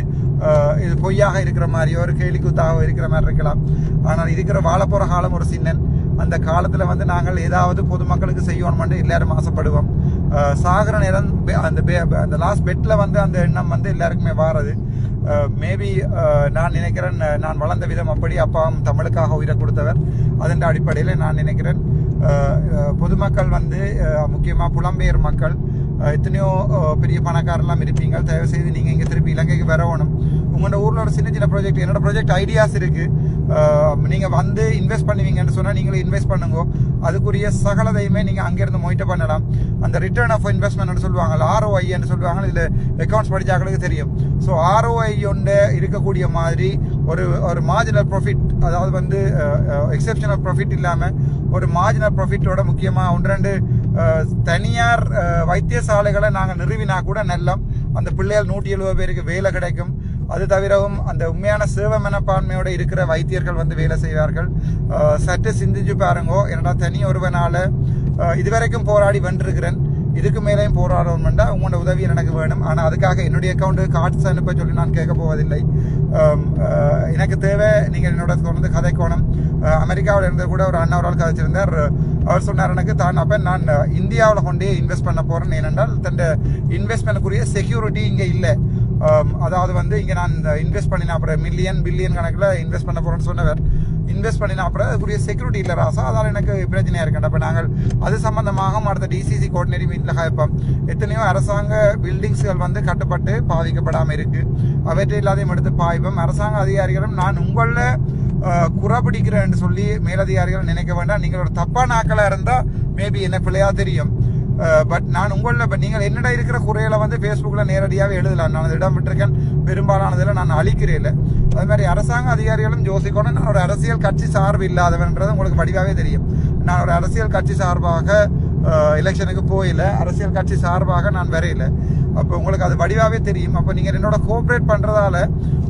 இது பொய்யாக இருக்கிற மாதிரியோ ஒரு கேலிக்குத்தாக இருக்கிற மாதிரி இருக்கலாம். ஆனால் இருக்கிற வாழப்போகிற காலம் ஒரு சின்னன். அந்த காலத்தில் வந்து நாங்கள் ஏதாவது பொதுமக்களுக்கு செய்யணும்னு எல்லாரும் ஆசைப்படுவோம். சாகர சாகிற நேரம் அந்த பெ- அந்த லாஸ்ட் பெட்டில் வந்து அந்த எண்ணம் வந்து எல்லாருக்குமே வாரது. மேபி நான் நினைக்கிறேன் நான் வளர்ந்த விதம் அப்படி அப்பாவும் தமிழுக்காக உயிரை கொடுத்தவர். அதன் அடிப்படையில் நான் நினைக்கிறேன் பொதுமக்கள் வந்து முக்கியமாக புலம்பெயர் மக்கள் எத்தனையோ பெரிய பணக்காரெல்லாம் இருப்பீங்க. தயவு செய்து நீங்கள் இங்கே திருப்பி இலங்கைக்கு வரணும். உங்களோட ஊரில் ஒரு சின்ன சின்ன ப்ராஜெக்ட் என்னோட ப்ராஜெக்ட் ஐடியாஸ் இருக்குது நீங்கள் வந்து இன்வெஸ்ட் பண்ணுவீங்கன்னு சொன்னால் நீங்களும் இன்வெஸ்ட் பண்ணுங்க. அதுக்குரிய சகலதையுமே நீங்கள் அங்கேருந்து மொயிட்ட பண்ணலாம். அந்த ரிட்டர்ன் ஆஃப் இன்வெஸ்ட்மெண்ட் சொல்லுவாங்க ஆர்ஓஐன்னு சொல்லுவாங்க இதில் அக்கௌண்ட்ஸ் படித்தாக்களுக்கு தெரியும். ஸோ ஆர்ஓஐ ஒன்று இருக்கக்கூடிய மாதிரி ஒரு ஒரு மார்ஜினல் ப்ராஃபிட் அதாவது வந்து எக்ஸெப்ஷனல் ப்ராஃபிட் இல்லாமல் ஒரு மார்ஜினல் ப்ராஃபிட்டோட முக்கியமாக ஒன்று ரெண்டு தனியார் வைத்தியசாலைகளை நாங்கள் நிறுவினா கூட நல்லம். அந்த பிள்ளைகள் நூற்றி எழுபது பேருக்கு வேலை கிடைக்கும். அது தவிரவும் அந்த உண்மையான சேவை மனப்பான்மையோடு இருக்கிற வைத்தியர்கள் வந்து வேலை செய்வார்கள். சற்று சிந்திச்சு பாருங்கோ என்னடா தனி ஒருவனால் இதுவரைக்கும் போராடி வென்றிருக்கிறேன். இதுக்கு மேலேயும் போராடணும்னா உங்களோட உதவி எனக்கு வேணும். ஆனால் அதுக்காக என்னுடைய அக்கௌண்ட்டு கார்ட்ஸ் அனுப்ப சொல்லி நான் கேட்க போவதில்லை. எனக்கு தேவை நீங்கள் என்னோட தொடர்ந்து கதைக்கோணம். அமெரிக்காவில் இருந்து கூட ஒரு அண்ணா ஒரு ஆள் கதைச்சிருந்தார். அவர் சொன்னார் எனக்கு தான் அப்போ நான் இந்தியாவில் கொண்டே இன்வெஸ்ட் பண்ண போகிறேன் ஏனென்றால் தன் இன்வெஸ்ட்மெண்ட்டுக்குரிய செக்யூரிட்டி இங்கே இல்லை. அதாவது வந்து இங்கே நான் இன்வெஸ்ட் பண்ணினேன். அப்புறம் மில்லியன் பில்லியன் கணக்கில் இன்வெஸ்ட் பண்ண போகிறேன்னு சொன்னவர். இன்வெஸ்ட் பண்ணினா அப்புறம் அதுக்குரிய செக்யூரிட்டி இல்லை ராசா. அதனால் எனக்கு பிரச்சனையாக இருக்கேன் அப்போ நாங்கள் அது சம்மந்தமாக அடுத்த டிசிசி கோர்டினரி மீட்டில் இப்போ எத்தனையோ அரசாங்க பில்டிங்ஸ்கள் வந்து கட்டுப்பட்டு பாதிக்கப்படாமல் இருக்குது அவற்றை எல்லாத்தையும் எடுத்து பாய்ப்போம். அரசாங்க அதிகாரிகளும் நான் உங்களில் குறப்பிடிக்கிறேன்னு சொல்லி மேலதிகாரிகள் நினைக்க வேண்டாம். நீங்கள் ஒரு தப்பான ஆக்களாக இருந்தால் மேபி என்ன பிள்ளையாக தெரியும். பட் நான் உங்களில் இப்போ நீங்கள் என்னடா இருக்கிற குறையில வந்து ஃபேஸ்புக்கில் நேரடியாகவே எழுதலாம் நான் இடம் விட்டுருக்கேன். பெரும்பாலானதில் நான் அழிக்கிறேன் இல்லை. அது மாதிரி அரசாங்க அதிகாரிகளும் யோசிக்கணும். நான் ஒரு அரசியல் கட்சி சார்பு இல்லாதவன்றது உங்களுக்கு வடிவாகவே தெரியும். நான் ஒரு அரசியல் கட்சி சார்பாக எலெக்ஷனுக்கு போயில அரசியல் கட்சி சார்பாக நான் வரையில. அப்போ உங்களுக்கு அது வடிவாகவே தெரியும். அப்போ நீங்கள் என்னோட கோஆப்ரேட் பண்ணுறதால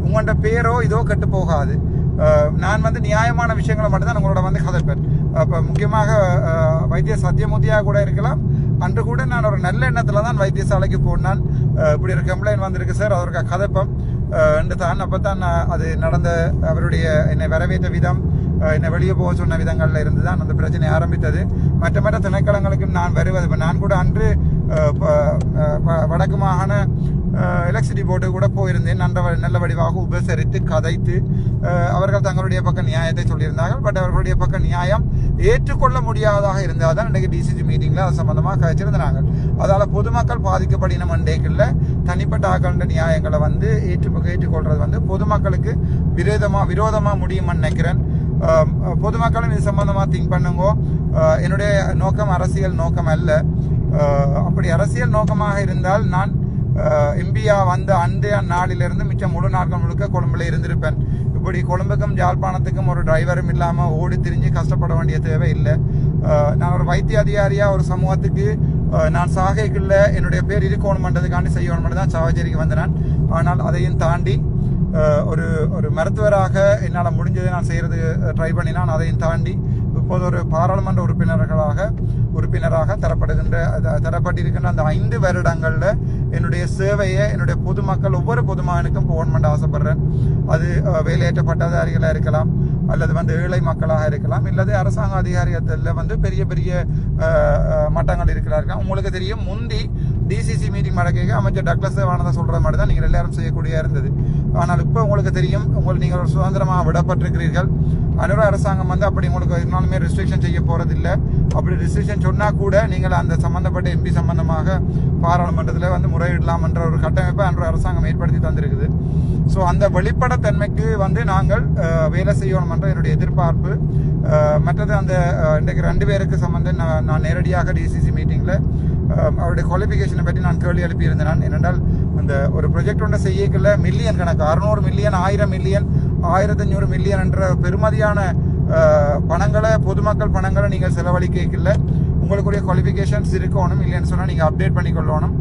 உங்கள்கிட்ட பேரோ இதோ கெட்டு போகாது. நான் வந்து நியாயமான விஷயங்களை மட்டும்தான் உங்களோட வந்து கதைப்பேன் அப்போ முக்கியமாக வைத்திய சத்தியமூர்த்தியாக கூட இருக்கலாம். அன்று கூட நான் ஒரு நல்ல எண்ணத்தில் தான் வைத்தியசாலைக்கு போனான் இப்படி ஒரு கம்ப்ளைண்ட் வந்திருக்கு சார் அவருக்கு கதப்பம். என்று தான் அப்போ தான் நான் அது நடந்த அவருடைய என்னை வரவேற்ற விதம் என்னை வெளியே போக சொன்ன விதங்களில் இருந்து தான் அந்த பிரச்சனை ஆரம்பித்தது. மற்ற மற்ற திணைக்களங்களுக்கு நான் வருவது இப்போ நான் கூட அன்று ப- வடக்கு மாகாண எலக்ட்ரிசிட்டி போர்டு கூட போயிருந்தேன். நல்ல நல்ல வடிவாக உபசரித்து கதைத்து அவர்கள் தங்களுடைய பக்க நியாயத்தை சொல்லியிருந்தார்கள். பட் அவர்களுடைய பக்க நியாயம் ஏற்றுக்கொள்ள முடியாததாக இருந்தால் தான் இன்றைக்கு டிசிசி மீட்டிங்கில் அது சம்பந்தமாக கழிச்சிருந்தாங்க அதால் பொதுமக்கள் பாதிக்கப்படின மண்டேக்கில் தனிப்பட்ட ஆக்கள நியாயங்களை வந்து ஏற்று ஏற்றுக்கொள்வது வந்து பொதுமக்களுக்கு விரோதமாக விரோதமாக முடியும்னு நினைக்கிறேன். பொதுமக்களும் இது சம்பந்தமாக திங்க் பண்ணுங்க. என்னுடைய நோக்கம் அரசியல் நோக்கம் அல்ல. அப்படி அரசியல் நோக்கமாக இருந்தால் நான் இந்தியா வந்த அன்றைய நாளிலிருந்து மிச்சம் முழு நாட்கள் முழுக்க கொழும்புல இருந்திருப்பேன். இப்படி கொழும்புக்கும் ஜாழ்ப்பாணத்துக்கும் ஒரு டிரைவரும் இல்லாமல் ஓடி திரிஞ்சு கஷ்டப்பட வேண்டிய தேவை இல்லை. நான் ஒரு வைத்திய அதிகாரியா ஒரு சமூகத்துக்கு நான் சாகைக்குள்ள என்னுடைய பேர் இருக்கணுமன்றதுக்காண்டி செய்யணும் தான் சாவச்சேரிக்கு வந்தேன். ஆனால் அதையும் தாண்டி ஒரு ஒரு மருத்துவராக என்னால் முடிஞ்சதை நான் செய்கிறது ட்ரை பண்ணினான். அதையும் தாண்டி இப்போது ஒரு பாராளுமன்ற உறுப்பினர்களாக உறுப்பினராக தரப்படுகின்ற தரப்பட்டிருக்கின்ற அந்த ஐந்து வருடங்களில் என்னுடைய சேவையை என்னுடைய பொதுமக்கள் ஒவ்வொரு பொதுமகனுக்கும் போகணுமென்று ஆசைப்படுறேன். அது வேலையேற்ற பட்டதாரிகளாக இருக்கலாம் அல்லது வந்து ஏழை மக்களாக இருக்கலாம் இல்லது அரசாங்க அதிகாரியத்தில் வந்து பெரிய பெரிய மட்டங்கள் இருக்கிறார்கள். உங்களுக்கு தெரியும் முந்தி டிசிசி மீட்டிங் நடக்க அமைச்சர் டக்ளஸ் தேவானந்தா சொல்கிற மாதிரி தான் நீங்கள் எல்லாரும் செய்யக்கூடிய இருந்தது. ஆனால் இப்போ உங்களுக்கு தெரியும் உங்களுக்கு நீங்கள் ஒரு சுதந்திரமாக விடப்பட்டிருக்கிறீர்கள். அனுர அரசாங்கம் வந்து அப்படி உங்களுக்கு இருந்தாலுமே ரெஸ்ட்ரிக்ஷன் செய்ய போறது இல்லை அப்படி ரெஸ்ட்ரிக்ஷன் சொன்னா கூட நீங்கள் அந்த சம்பந்தப்பட்ட எம்பி சம்பந்தமாக பாராளுமன்றத்தில் வந்து முறையிடலாம் என்ற ஒரு கட்டமைப்பை அன்று அரசாங்கம் ஏற்படுத்தி தந்திருக்குது. ஸோ அந்த வெளிப்படைத்தன்மைக்கு வந்து நாங்கள் வேலை செய்யணும் என்ற என்னுடைய எதிர்பார்ப்பு. மற்றது அந்த இன்றைக்கு ரெண்டு பேருக்கு சம்பந்தம் நான் நான் நேரடியாக டிசிசி மீட்டிங்கில் அவருடைய குவாலிஃபிகேஷனை பற்றி நான் கேள்வி எழுப்பியிருந்தேன். நான் ஏனென்றால் அந்த ஒரு ப்ரொஜெக்ட் ஒன்று செய்யக்குள்ள மில்லியன் கணக்கு அறுநூறு மில்லியன் ஆயிரம் மில்லியன் ஆயிரத்தஞ்சூறு மில்லியன் என்ற பெருமதியான பணங்களை பொதுமக்கள் பணங்களை நீங்கள் செலவழிக்கல உங்களுக்குரிய குவாலிஃபிகேஷன்ஸ் இருக்கணும். இல்லைன்னு சொன்னால் நீங்கள் அப்டேட் பண்ணிக்கொள்ளணும்.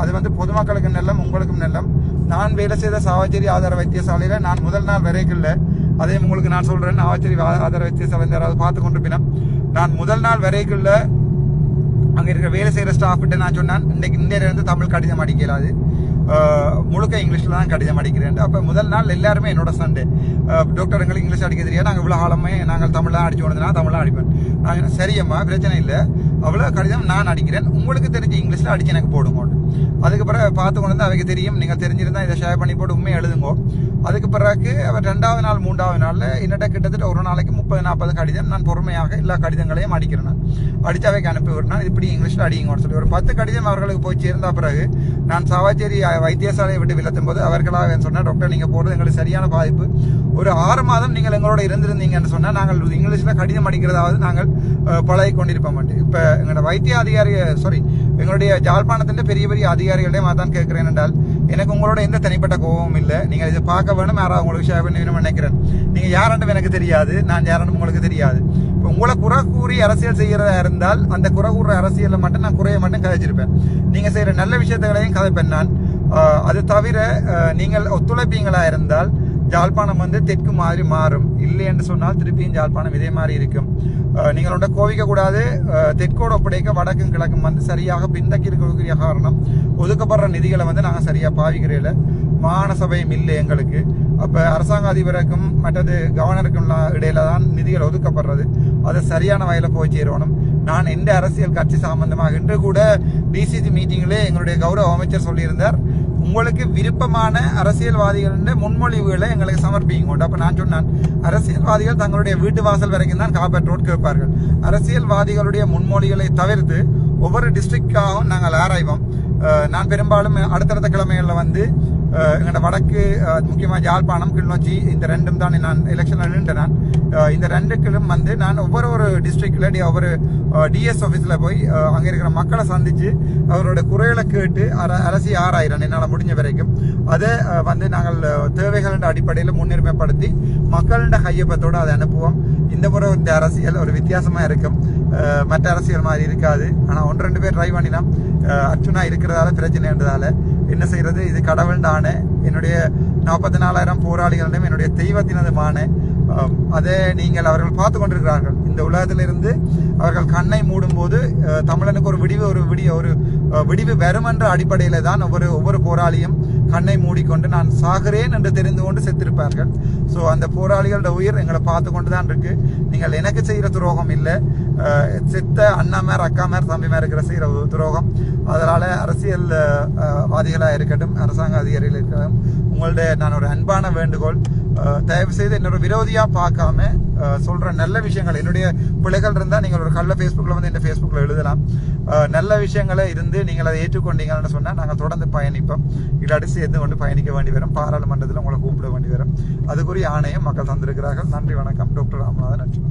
அது வந்து பொதுமக்களுக்கும் நல்லம் உங்களுக்கும் நல்லம். நான் வேலை செய்த சாவச்சேரி ஆதார வைத்தியசாலையில் நான் முதல் நாள் வரைக்குள்ள அதையும் உங்களுக்கு நான் சொல்கிறேன் சாவச்சேரி ஆதார வைத்தியசாலை யாராவது பார்த்து கொண்டிருப்பினா நான் முதல் நாள் வரைக்குள்ள அங்கே இருக்கிற வேலை செய்கிற ஸ்டாஃப்கிட்ட நான் சொன்னேன் இன்னைக்கு இந்தியிலேருந்து தமிழ் கடிதம் அடிக்கலாது. முழுக்க இங்கிலீஷில் தான் கடிதம் அடிக்கிறேன் அப்போ முதல் நாள் எல்லாருமே என்னோட சண்டே டாக்டர் எங்களுக்கு இங்கிலீஷ் அடிக்க தெரியாது. நாங்கள் இவ்வளோ காலமே நாங்கள் தமிழ்லாம் அடிச்சு கொண்டு தமிழ் அடிப்பேன். நான் என்ன சரியம்மா பிரச்சனை இல்லை. அவ்வளோ கடிதம் நான் அடிக்கிறேன். உங்களுக்கு தெரிஞ்ச இங்கிலீஷில் அடிச்சு எனக்கு போடுங்க அதுக்கு பிறகு பார்த்து கொண்டு வந்து அவைக்கு தெரியும். நீங்கள் தெரிஞ்சிருந்தால் இதை ஷேர் பண்ணி போட்டு உண்மையை எழுதுங்கோ. அதுக்கு பிறகு அவர் ரெண்டாவது நாள் மூன்றாவது நாளில் என்னட்ட கிட்டத்தட்ட ஒரு நாளைக்கு முப்பது நாற்பது கடிதம் நான் பொறுமையாக எல்லா கடிதங்களையும் அடிக்கிறேன். அடித்து அவைக்கு அனுப்பி விடுறேன். இப்படி இங்கிலீஷில் அடிங்கன்னு சொல்லி ஒரு பத்து கடிதம் அவர்களுக்கு போய் சேர்ந்த பிறகு நான் சவாச்சேரி வைத்தியசாலையை விட்டு விளத்தும் போது அவர்களாக சொன்னேன் டாக்டர் நீங்கள் போகிறது எங்களுக்கு சரியான பாதிப்பு. ஒரு ஆறு மாதம் நீங்கள் எங்களோட இருந்திருந்தீங்கன்னு சொன்னால் நாங்கள் இங்கிலீஷில் கடிதம் அடிக்கிறதாவது நாங்கள் பழகி கொண்டிருப்போம். இப்போ எங்களோட வைத்திய அதிகாரி சாரி எங்களுடைய ஜாழ்ப்பாணத்தின் பெரிய பெரிய அதிகாரிகள்டையும் அதான் கேட்கிறேன் என்றால் எனக்கு உங்களோட எந்த தனிப்பட்ட கோபமும் இல்லை. நீங்கள் இதை பார்க்க வேணும் யாராவது உங்களுக்கு ஷேர் பண்ணி வேணும்னு நினைக்கிறேன். நீங்கள் யாராண்டும் எனக்கு தெரியாது நான் யாராண்டும் உங்களுக்கு தெரியாது. இப்போ உங்களை குறை கூறி அரசியல் செய்கிறதா இருந்தால் அந்த குறை கூற அரசியலில் மட்டும் நான் குறைய மட்டும் கதைச்சிருப்பேன். நீங்கள் செய்கிற நல்ல விஷயத்துகளையும் கதைப்பேன் நான். அது தவிர நீங்கள் ஒத்துழைப்பீங்களா இருந்தால் ஜாழ்ப்பாணம் வந்து தெற்கு மாதிரி மாறும். இல்லை என்று சொன்னால் திருப்பியும் ஜாழ்ப்பாணம் இதே மாதிரி இருக்கும். நீங்கள் ஒன்றை கோவிக்க கூடாது. தெற்கோட ஒப்படைக்க வடக்கும் கிழக்கும் வந்து சரியாக பின்தக்கி இருக்கக்கூடிய காரணம் ஒதுக்கப்படுற நிதிகளை வந்து நாங்கள் சரியாக பாவிக்கிறதில்ல மாகாண சபையும் இல்லை எங்களுக்கு. அப்போ அரசாங்க அதிபருக்கும் மற்றது கவர்னருக்கும் இடையில தான் நிதிகள் ஒதுக்கப்படுறது. அதை சரியான வகையில் போய் சேரணும். நான் எந்த அரசியல் கட்சி சம்பந்தமாக இன்று கூட டிசிசி மீட்டிங்கிலே எங்களுடைய கௌரவ அமைச்சர் சொல்லியிருந்தார். உங்களுக்கு விருப்பமான அரசியல்வாதிகளின் முன்மொழிவுகளை எங்களுக்கு சமர்ப்பிங்க அப்ப நான் சொன்னேன் அரசியல்வாதிகள் தங்களுடைய வீட்டு வாசல் வரைக்கும் தான் காப்பேட் ரோட் கேட்பார்கள். அரசியல்வாதிகளுடைய முன்மொழிகளை தவிர்த்து ஒவ்வொரு டிஸ்ட்ரிக்டாகவும் நாங்கள் ஆராய்வோம். நான் பெரும்பாலும் அடுத்தடுத்த கிழமைகளில் வந்து எங்களோட வடக்கு முக்கியமாக யாழ்ப்பாணம் கிளிநொச்சி இந்த ரெண்டும் தான் நான் எலெக்ஷனில் நின்று நான் இந்த ரெண்டுக்கிலும் வந்து நான் ஒவ்வொரு ஒரு டிஸ்ட்ரிக்டில் ஒவ்வொரு டிஎஸ் ஆஃபீஸில் போய் அங்கே இருக்கிற மக்களை சந்தித்து அவரோட குறைகளை கேட்டு அர- அரசி ஆறாயிரம் என்னால் முடிஞ்ச வரைக்கும் அதை வந்து நாங்கள் தேவைகளின் அடிப்படையில் முன்னுரிமைப்படுத்தி மக்களின் கையொப்பத்தோடு அதை அனுப்புவோம் இந்த முறை இந்த அரசியல் ஒரு வித்தியாசமாக இருக்கும் மற்ற அரசியல் மாதிரி இருக்காது ஆனால் ஒன்று ரெண்டு பேர் ட்ரை பண்ணினா அர்ச்சுனா இருக்கிறதால பிரச்சனைன்றதால என்ன செய்யறது இது கடவுள் ஆணை என்னுடைய நாற்பத்தி நாலாயிரம் போராளிகளிடம் என்னுடைய தெய்வத்தினதுமான அஹ், அதை நீங்கள் அவர்கள் பார்த்து கொண்டிருக்கிறார்கள். இந்த உலகத்திலிருந்து அவர்கள் கண்ணை மூடும்போது தமிழனுக்கு ஒரு விடிவு ஒரு விடிய ஒரு விடிவு வரும் என்ற அடிப்படையில் தான் ஒவ்வொரு ஒவ்வொரு போராளியும் கண்ணை மூடிக்கொண்டு நான் சாகிறேன் என்று தெரிந்து கொண்டு செத்திருப்பார்கள். ஸோ அந்த போராளிகளோட உயிர் எங்களை பார்த்து கொண்டு தான் இருக்கு. நீங்கள் எனக்கு செய்கிற துரோகம் இல்லை. சித்த அண்ணா மேர் அக்கா மேர் தம்பி இருக்கிற செய்கிற துரோகம். அதனால் அரசியல் வாதிகளாக இருக்கட்டும் அரசாங்க அதிகாரிகள் இருக்கட்டும் உங்களுடைய நான் ஒரு அன்பான வேண்டுகோள் தயவு செய்து என்னோட விரோதியாக பார்க்காம சொல்கிற நல்ல விஷயங்கள் என்னுடைய பிள்ளைகள் இருந்தால் நீங்கள் ஒரு கள்ள ஃபேஸ்புக்கில் வந்து இந்த ஃபேஸ்புக்கில் எழுதலாம். நல்ல விஷயங்களை இருந்து நீங்கள் அதை ஏற்றுக்கொண்டீங்கன்னு சொன்னால் நாங்கள் தொடர்ந்து பயணிப்போம். இல்லாட்டி சேர்ந்து கொண்டு பயணிக்க வேண்டி வரும். பாராளுமன்றத்தில் உங்களை கூப்பிட வேண்டி வரும். அதுக்குரிய ஆணையம் மக்கள் தந்திருக்கிறார்கள். நன்றி வணக்கம். டாக்டர் ராமநாதன் நன்றி